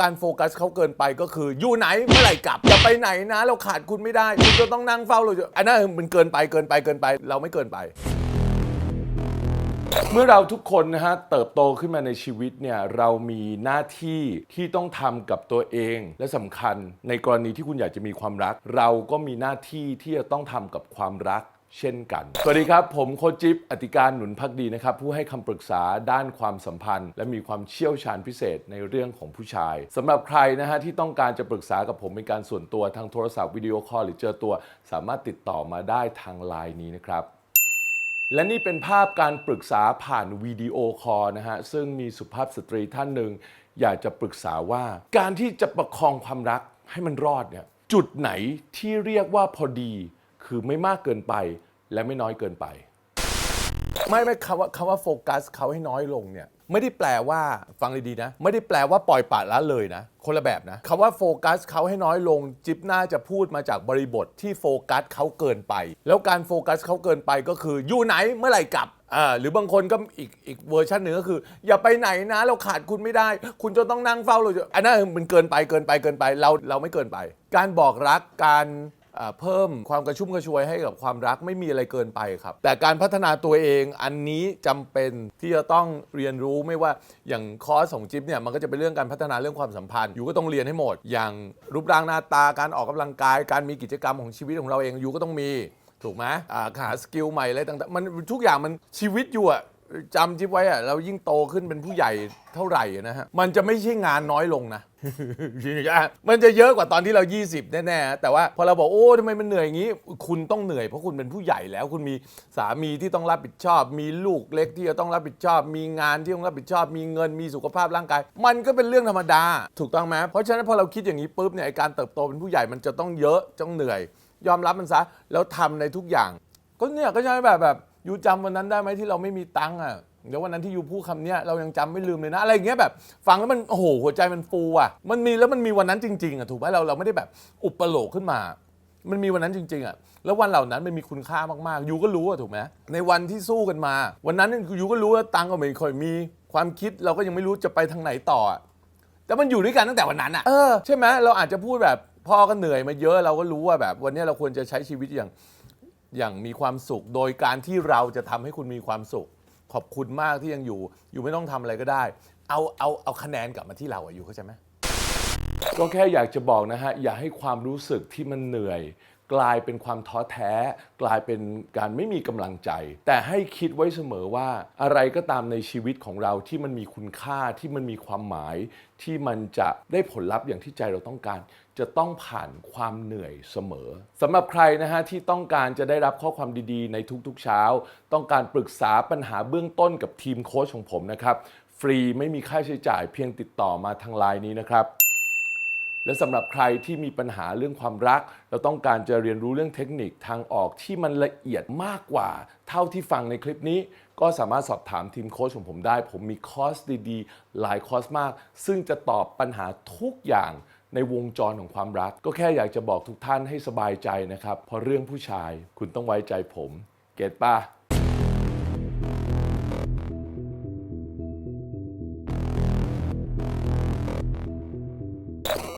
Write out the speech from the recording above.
การโฟกัสเขาเกินไปก็คืออยู่ไหนเมื่อไหร่กลับอย่าไปไหนนะเราขาดคุณไม่ได้คุณจะต้องนั่งเฝ้าเราอยู่อันนั้นมันเกินไปเกินไปเกินไป เราไม่เกินไป เมื่อเราทุกคนนะฮะเติบโตขึ้นมาในชีวิตเนี่ยเรามีหน้าที่ที่ต้องทำกับตัวเอง และสำคัญในกรณีที่คุณอยากจะมีความรัก เราก็มีหน้าที่ที่จะต้องทำกับความรัก เช่นกัน สวัสดีครับ ผมโคจิ๊บอติการหนุนพักดีนะครับ ผู้ให้คำปรึกษาด้านความสัมพันธ์ และมีความเชี่ยวชาญพิเศษในเรื่องของผู้ชายสำหรับใครนะฮะที่ต้องการจะปรึกษากับผมเป็นการส่วนตัวทางโทรศัพท์วิดีโอคอลหรือเจอตัว สามารถติดต่อมาได้ทางไลน์นี้นะครับและนี่เป็นภาพการปรึกษาผ่านวิดีโอคอลนะฮะ ซึ่งมีสุภาพสตรีท่านหนึ่งอยากจะปรึกษาว่า การที่จะประคองความรักให้มันรอดเนี่ยจุดไหนที่เรียกว่าพอดี คือไม่มากเกินไปและไม่น้อยเกินไป ไม่ไม่คำว่าคำว่าโฟกัสเขาให้น้อยลงเนี่ยไม่ได้แปลว่าฟังดีๆนะ ไม่ได้แปลว่าปล่อยปละละเลยนะ คนละแบบนะคำว่าโฟกัสเขาให้น้อยลง จิ๊บน่าจะพูดมาจากบริบทที่โฟกัสเขาเกินไป แล้วการโฟกัสเขาเกินไปก็คืออยู่ไหนเมื่อไหร่กลับอ่าหรือบางคนก็อีกอีกเวอร์ชันหนึ่งก็คือ อย่าไปไหนนะเราขาดคุณไม่ได้ คุณจะต้องนั่งเฝ้าเราอยู่อันนั้นมันเกินไปเกินไปเกินไปเราเราไม่เกินไป การบอกรักการ เพิ่มความกระชุ่มกระชวยให้กับความรักไม่มีอะไรเกินไปครับ แต่การพัฒนาตัวเองอันนี้จำเป็นที่จะต้องเรียนรู้ไม่ว่าอย่างคอร์สของจิ๊บเนี่ยมันก็จะเป็นเรื่องการพัฒนาเรื่องความสัมพันธ์อยู่ก็ต้องเรียนให้หมด อย่างรูปร่างหน้าตาการออกกำลังกาย การมีกิจกรรมของชีวิตของเราเองอยู่ก็ต้องมีถูกไหมาหาสกิลใหม่อะไรต่างๆมันทุกอย่างมันชีวิตอยู่อะจำจิ๊บไว้อะเรายิ่งโตขึ้นเป็นผู้ใหญ่เท่าไหร่นะฮะมันจะไม่ใช่งานน้อยลงนะ มันจะเยอะกว่าตอนที่เรา 20 แน่ๆ แต่ว่าพอเราบอกโอ้ทำไมมันเหนื่อยอย่างนี้ คุณต้องเหนื่อยเพราะคุณเป็นผู้ใหญ่แล้ว คุณมีสามีที่ต้องรับผิดชอบ มีลูกเล็กที่จะต้องรับผิดชอบ มีงานที่ต้องรับผิดชอบ มีเงิน มีสุขภาพร่างกาย มันก็เป็นเรื่องธรรมดา ถูกต้องไหมเพราะฉะนั้นพอเราคิดอย่างนี้ปุ๊บเนี่ยการเติบโตเป็นผู้ใหญ่มันจะต้องเยอะต้องเหนื่อย ยอมรับมันซะ แล้วทำในทุกอย่าง ก็เนี่ยก็ใช่แบบแบบยูจำวันนั้นได้ไหมที่เราไม่มีตังค์อะ เดี๋ยววันนั้นที่ยูพูดคำเนี้ยเรายังจำไม่ลืมเลยนะ อะไรอย่างเงี้ยแบบ ฟังแล้วมันโอ้โหหัวใจมันฟูอะ มันมีแล้วมันมีวันนั้นจริงๆอะถูกไหมเราเราไม่ได้แบบอุปโลกขึ้นมา มันมีวันนั้นจริงๆอะแล้ววันเหล่านั้นมันมีคุณค่ามากๆยูก็รู้อะถูกไหมในวันที่สู้กันมา วันนั้นยูก็รู้ว่าตังค์ก็ไม่ค่อยมีความคิดเราก็ยังไม่รู้จะไปทางไหนต่ออะแต่มันอยู่ด้วยกันตั้งแต่วันนั้นอะเออใช่ไหมเราอาจจะพูดแบบพ่อก็เหนื่อยมาเยอะเราก็รู้ว่าแบบ วันนี้เราควรจะใช้ชีวิตอย่างอย่างมีความสุข โดยการที่เราจะทำให้คุณมีความสุข ขอบคุณมากที่ยังอยู่ อยู่ไม่ต้องทำอะไรก็ได้ เอาเอาเอาคะแนนกลับมาที่เราอะอยู่เข้าใจไหม ก็แค่อยากจะบอกนะฮะ อย่าให้ความรู้สึกที่มันเหนื่อย กลายเป็นความท้อแท้ กลายเป็นการไม่มีกำลังใจ แต่ให้คิดไว้เสมอว่าอะไรก็ตามในชีวิตของเราที่มันมีคุณค่าที่มันมีความหมาย ที่มันจะได้ผลลัพธ์อย่างที่ใจเราต้องการ จะต้องผ่านความเหนื่อยเสมอสำหรับใครนะฮะที่ต้องการจะได้รับข้อความดีๆ ในทุกๆเช้า ต้องการปรึกษาปัญหาเบื้องต้นกับทีมโค้ชของผมนะครับฟรีไม่มีค่าใช้จ่ายเพียงติดต่อมาทางไลน์นี้นะครับ และสำหรับใครที่มีปัญหาเรื่องความรัก เราต้องการจะเรียนรู้เรื่องเทคนิคทางออกที่มันละเอียดมากกว่า เท่าที่ฟังในคลิปนี้ ก็สามารถสอบถามทีมโค้ชของผมได้ ผมมีคอร์สดีๆ หลายคอร์สมาก ซึ่งจะตอบปัญหาทุกอย่างในวงจรของความรัก ก็แค่อยากจะบอกทุกท่านให้สบายใจนะครับเพราะเรื่องผู้ชายคุณต้องไว้ใจผม เก็ตป่ะ